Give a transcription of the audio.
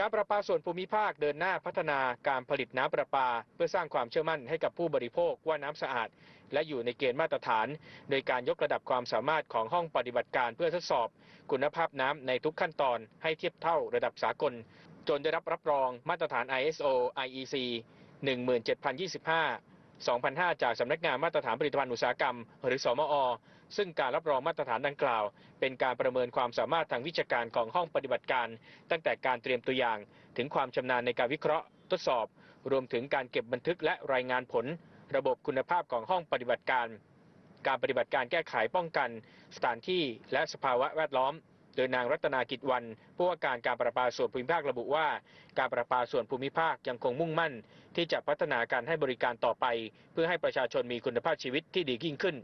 การประปาส่วนภูมิภาคเดินหน้าพัฒนาการผลิตน้ำประปา เพื่อสร้างความเชื่อมั่นให้กับผู้บริโภคว่าน้ำสะอาด และอยู่ในเกณฑ์มาตรฐาน โดยการยกระดับความสามารถของห้องปฏิบัติการเพื่อทดสอบ คุณภาพน้ำในทุกขั้นตอนให้เทียบเท่าระดับสากล จนได้รับรับรองมาตรฐาน ISO IEC 17025 2005 จากสำนักงานมาตรฐานผลิตภัณฑ์อุตสาหกรรม หรือสมอ ซึ่งการรับรองมาตรฐานดังกล่าว เป็นการประเมินความสามารถทางวิชาการของห้องปฏิบัติการ ตั้งแต่การเตรียมตัวอย่าง ถึงความชำนาญในการวิเคราะห์ ทดสอบ รวมถึงการเก็บบันทึกและรายงานผล ระบบคุณภาพของห้องปฏิบัติการ การปฏิบัติการแก้ไขป้องกัน สถานที่และสภาวะแวดล้อม โดยนางรัตนากิจวันผู้ว่าการการประปาส่วนภูมิภาคระบุว่า การประปาส่วนภูมิภาคยังคงมุ่งมั่น ที่จะพัฒนาการให้บริการต่อไป เพื่อให้ประชาชนมีคุณภาพชีวิตที่ดียิ่งขึ้น